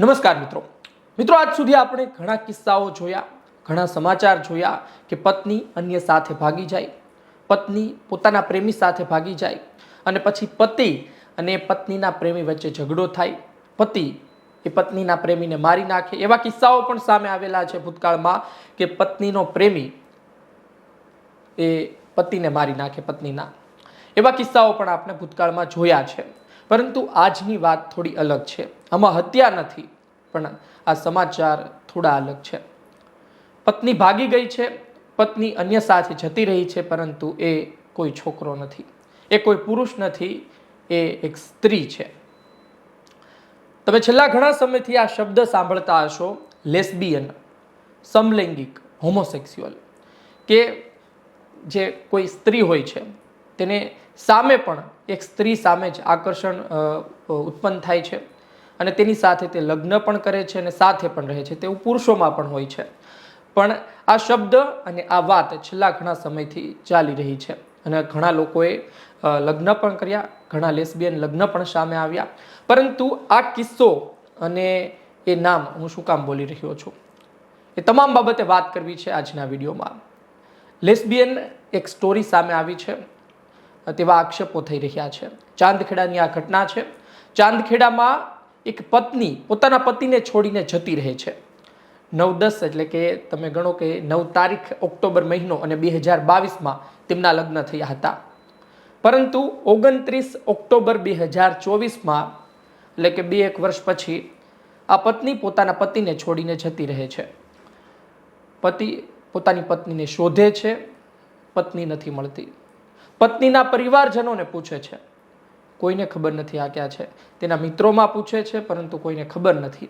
નમસ્કાર મિત્રો. મિત્રો, આજ સુધી આપણે ઘણા કિસ્સાઓ જોયા, ઘણા સમાચાર જોયા કે પત્ની અન્ય સાથે ભાગી જાય, પત્ની પોતાના પ્રેમી સાથે ભાગી જાય અને પછી પતિ અને પત્નીના પ્રેમી વચ્ચે ઝઘડો થાય, પતિ એ પત્નીના પ્રેમીને મારી નાખે. એવા કિસ્સાઓ પણ સામે આવેલા છે ભૂતકાળમાં કે પત્નીનો પ્રેમી એ પતિને મારી નાખે, પત્નીના. એવા કિસ્સાઓ પણ આપણે ભૂતકાળમાં જોયા છે. પરંતુ આજની વાત થોડી અલગ છે. આમાં હત્યા નથી, પણ આ સમાચાર થોડા અલગ છે. પત્ની ભાગી ગઈ છે, પત્ની અન્ય સાથે જતી રહી છે, પરંતુ એ કોઈ છોકરો નથી. એ કોઈ પુરુષ નથી, એ એક સ્ત્રી છે. તમે છેલ્લા ઘણા સમયથી આ શબ્દ સાંભળતા હશો, લેસ્બિયન, સમલૈંગિક, હોમોસેક્સ્યુઅલ, કે જે કોઈ સ્ત્રી હોય છે, તેને સામે પણ એક સ્ત્રી સામે જ આકર્ષણ ઉત્પન્ન થાય છે. અને તેની સાથે તે લગ્ન પણ કરે છે અને સાથે પણ રહે છે. તેવું પુરુષોમાં પણ હોય છે. પણ આ શબ્દ અને આ વાત છેલ્લા ઘણા સમયથી ચાલી રહી છે. અને ઘણા લોકોએ લગ્ન પણ કર્યા, ઘણા લેસબિયન લગ્ન પણ સામે આવ્યા. પરંતુ આ કિસ્સો અને એ નામ હું શું કામ બોલી રહ્યો છું? એ તમામ બાબતે વાત કરવી છે આજના વિડીયોમાં. લેસબિયન એક સ્ટોરી સામે આવી છે. તેવા આક્ષેપો થઈ રહ્યા છે. ચાંદખેડાની આ ઘટના છે. ચાંદખેડામાં એક પત્ની, પોતાના પતિને છોડીને જતી રહે છે. નવ દસ એટલે કે તમે ગણો કે નવ તારીખ ઓક્ટોબર મહિનો અને બે હજાર બાવીસમાં તેમના લગ્ન થયા હતા. પરંતુ ઓગણત્રીસ ઓક્ટોબર બે હજાર ચોવીસમાં એટલે કે બે એક વર્ષ પછી આ પત્ની પોતાના પતિને છોડીને જતી રહે છે. પતિ પોતાની પત્નીને શોધે છે. પત્ની નથી મળતી. પત્નીના પરિવારજનોને પૂછે છે. કોઈને ખબર નથી આ ક્યાં છે. તેના મિત્રોમાં પૂછે છે, પરંતુ કોઈને ખબર નથી.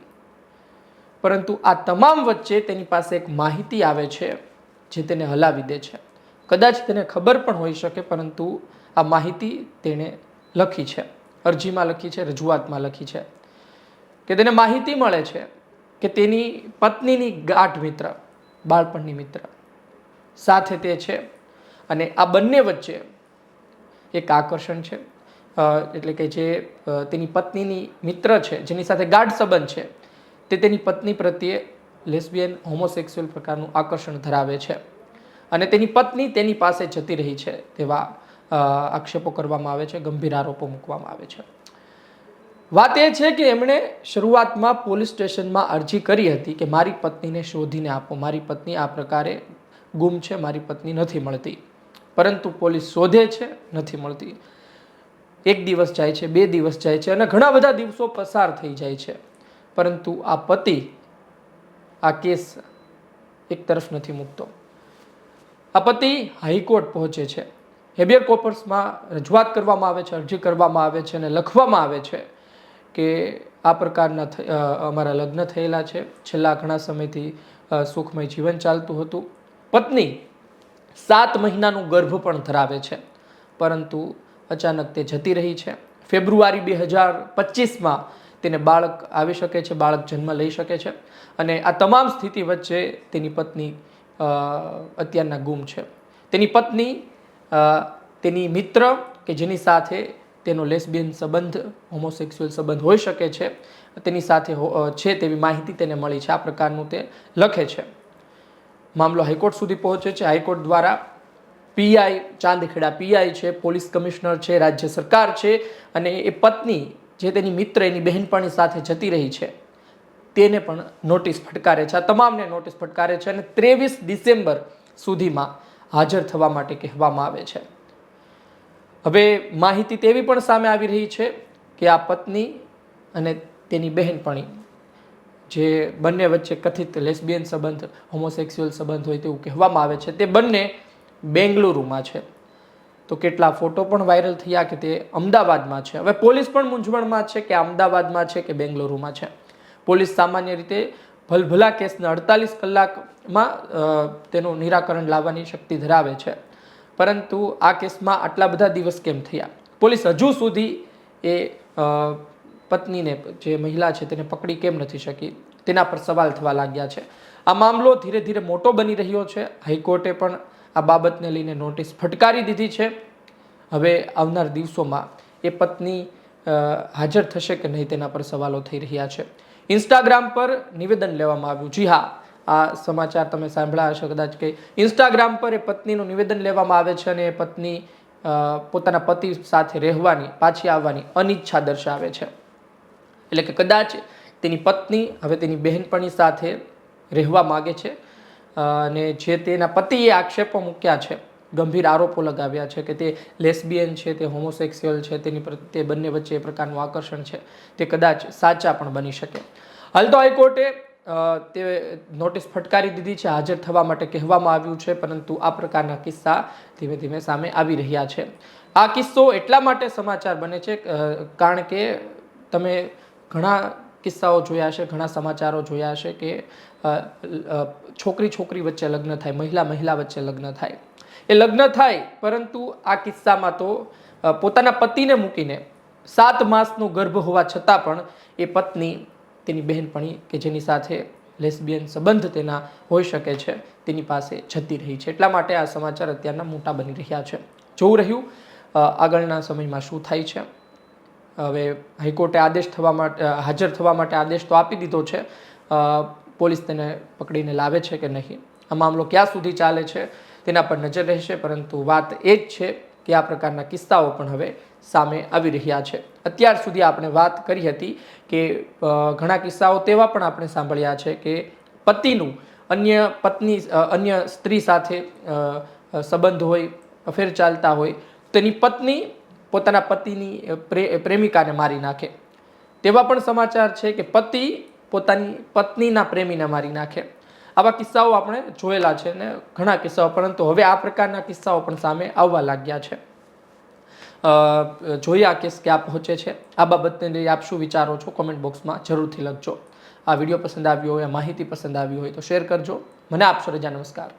પરંતુ આ તમામ વચ્ચે તેની પાસે એક માહિતી આવે છે, જે તેને હલાવી દે છે. કદાચ તેને ખબર પણ હોઈ શકે, પરંતુ આ માહિતી તેણે લખી છે. અરજીમાં લખી છે, રજૂઆતમાં લખી છે. કે તેને માહિતી મળે છે કે તેની પત્નીની ગાઢ મિત્ર, બાળપણની મિત્ર સાથે તે છે. અને આ બંને વચ્ચે એક આકર્ષણ છે. એટલે કે જે તેની પત્નીની મિત્ર છે, જેની સાથે ગાઢ સંબંધ છે, તે તેની પત્ની પ્રત્યે લેસ્બિયન હોમોસેક્સ્યુઅલ પ્રકારનું આકર્ષણ ધરાવે છે. અને તેની પત્ની તેની પાસે જતી રહી છે, તેવા આક્ષેપો કરવામાં આવે છે, ગંભીર આરોપો મૂકવામાં આવે છે. વાત એ છે કે એમણે શરૂઆતમાં પોલીસ સ્ટેશનમાં અરજી કરી હતી કે મારી પત્નીને શોધીને આપો, મારી પત્ની આ પ્રકારે ગુમ છે, મારી પત્ની નથી મળતી. પરંતુ પોલીસ શોધે છે, નથી મળતી. એક દિવસ જાય છે, બે દિવસ જાય છે અને ઘણા બધા દિવસો પસાર થઈ જાય છે. પરંતુ આ પતિ આ કેસ એક તરફ નથી મૂકતો. આ પતિ હાઈકોર્ટ પહોંચે છે. હેબિયર કોપર્સમાં રજૂઆત કરવામાં આવે છે, અરજી કરવામાં આવે છે અને લખવામાં આવે છે કે આ પ્રકારના અમારા લગ્ન થયેલા છે. છેલ્લા ઘણા સમયથી સુખમય જીવન ચાલતું હતું. પત્ની સાત મહિનાનું ગર્ભ પણ ધરાવે છે. પરંતુ અચાનક તે જતી રહી છે. ફેબ્રુઆરી બે હજાર પચીસમાં તેને બાળક આવી શકે છે, બાળક જન્મ લઈ શકે છે અને આ તમામ સ્થિતિ વચ્ચે તેની પત્ની અત્યારના ગુમ છે. તેની પત્ની તેની મિત્ર કે જેની સાથે તેનો લેસબિયન સંબંધ, હોમોસેક્સ્યુઅલ સંબંધ હોઈ શકે છે, તેની સાથે છે તેવી માહિતી તેને મળી છે. આ પ્રકારનું તે લખે છે. મામલો હાઈકોર્ટ સુધી પહોંચે છે. હાઈકોર્ટ દ્વારા પીઆઈ ચાંદખેડા પીઆઈ છે, પોલીસ કમિશનર છે, રાજ્ય સરકાર છે અને એ પત્ની જે તેની મિત્ર, એની બહેનપણી સાથે જતી રહી છે, તેને પણ નોટિસ ફટકારે છે. આ તમામને નોટિસ ફટકારે છે અને ત્રેવીસ ડિસેમ્બર સુધીમાં હાજર થવા માટે કહેવામાં આવે છે. હવે માહિતી તેવી પણ સામે આવી રહી છે કે આ પત્ની અને તેની બહેનપણી જે બંને વચ્ચે કથિત લેસ્બિયન સંબંધ, હોમોસેક્સ્યુઅલ સંબંધ હોય તેવું કહેવામાં આવે છે, તે બંને બેંગલુરુમાં છે. તો કેટલા ફોટો પણ વાયરલ થયા કે તે અમદાવાદમાં છે. હવે પોલીસ પણ મૂંઝવણમાં છે કે અમદાવાદમાં છે કે બેંગલુરુમાં છે. પોલીસ સામાન્ય રીતે ભલભલા કેસને અડતાલીસ કલાકમાં તેનું નિરાકરણ લાવવાની શક્તિ ધરાવે છે. પરંતુ આ કેસમાં આટલા બધા દિવસ કેમ થયા? પોલીસ હજુ સુધી એ પત્નીને, જે મહિલા છે તેને પકડી કેમ નથી શકી? તેના પર સવાલ થવા લાગ્યા છે. આ મામલો ધીરે ધીરે મોટો બની રહ્યો છે. હાઈકોર્ટે પણ આ બાબતને લઈને નોટિસ ફટકારી દીધી છે. હવે આવનાર દિવસોમાં એ પત્ની હાજર થશે કે નહીં તેના પર સવાલો થઈ રહ્યા છે. ઇન્સ્ટાગ્રામ પર નિવેદન લેવામાં આવ્યું. જી હા, આ સમાચાર તમે સાંભળ્યા હશો કદાચ કે ઇન્સ્ટાગ્રામ પર એ પત્નીનું નિવેદન લેવામાં આવે છે અને એ પત્ની પોતાના પતિ સાથે રહેવાની, પાછી આવવાની અનિચ્છા દર્શાવે છે. એટલે કે કદાચ તેની પત્ની, હવે તેની બહેનપણી સાથે રહેવા માગે છે. અને જે તેના પતિએ આક્ષેપો મૂક્યા છે, ગંભીર આરોપો લગાવ્યા છે કે તે લેસ્બિયન છે, તે હોમોસેક્સ્યુઅલ છે, તેની તે બંને વચ્ચે એ પ્રકારનું આકર્ષણ છે, તે કદાચ સાચા પણ બની શકે. હાલ તો હાઈકોર્ટે તે નોટિસ ફટકારી દીધી છે, હાજર થવા માટે કહેવામાં આવ્યું છે, પરંતુ આ પ્રકારના કિસ્સા ધીમે ધીમે સામે આવી રહ્યા છે. આ કિસ્સો એટલા માટે સમાચાર બને છે કારણ કે તમે ઘણા કિસ્સાઓ જોયા હશે, ઘણા સમાચારો જોયા હશે કે છોકરી છોકરી વચ્ચે લગ્ન થાય, મહિલા મહિલા વચ્ચે લગ્ન થાય. એ લગ્ન થાય, પરંતુ આ કિસ્સામાં તો પોતાના પતિને મૂકીને સાત માસનો ગર્ભ હોવા છતાં પણ એ પત્ની, તેની બહેનપણી કે જેની સાથે લેસ્બિયન સંબંધ તેના હોઈ શકે છે, તેની પાસે જતી રહી છે. એટલા માટે આ સમાચાર અત્યારના મોટા બની રહ્યા છે. જોવું રહ્યું આગળના સમયમાં શું થાય છે. હવે હાઈકોર્ટે આદેશ થવા માટે હાજર થવા માટે આદેશ તો આપી દીધો છે. પોલીસ તેને પકડીને લાવે છે કે નહીં? આ મામલો ક્યાં સુધી ચાલે છે તેના પર નજર રહેશે, પરંતુ વાત એ જ છે કે આ પ્રકારના કિસ્સાઓ પણ હવે સામે આવી રહ્યા છે. અત્યાર સુધી આપણે વાત કરી હતી કે ઘણા કિસ્સાઓ તેવા પણ આપણે સાંભળ્યા છે કે પતિનું અન્ય પત્ની અન્ય સ્ત્રી સાથે સંબંધ હોય અફેર ચાલતા હોય, તેની પત્ની પોતાના પતિની પ્રે- પ્રેમિકાને મારી નાખે. તેવા પણ સમાચાર છે કે પતિ પોતાની પત્નીના પ્રેમીને મારી નાખે. આવા કિસ્સાઓ આપણે જોયેલા છે ને ઘણા કિસ્સાઓ, પરંતુ હવે આ પ્રકારના કિસ્સાઓ પણ સામે આવવા લાગ્યા છે. જોઈએ આ કેસ ક્યાં પહોંચે છે. આ બાબતને લઈ આપ શું વિચારો છો? કોમેન્ટ બોક્સમાં જરૂરથી લખજો. આ વીડિયો પસંદ આવ્યો હોય માહિતી પસંદ આવી હોય તો શેર કરજો. મને આપશો રજા. નમસ્કાર.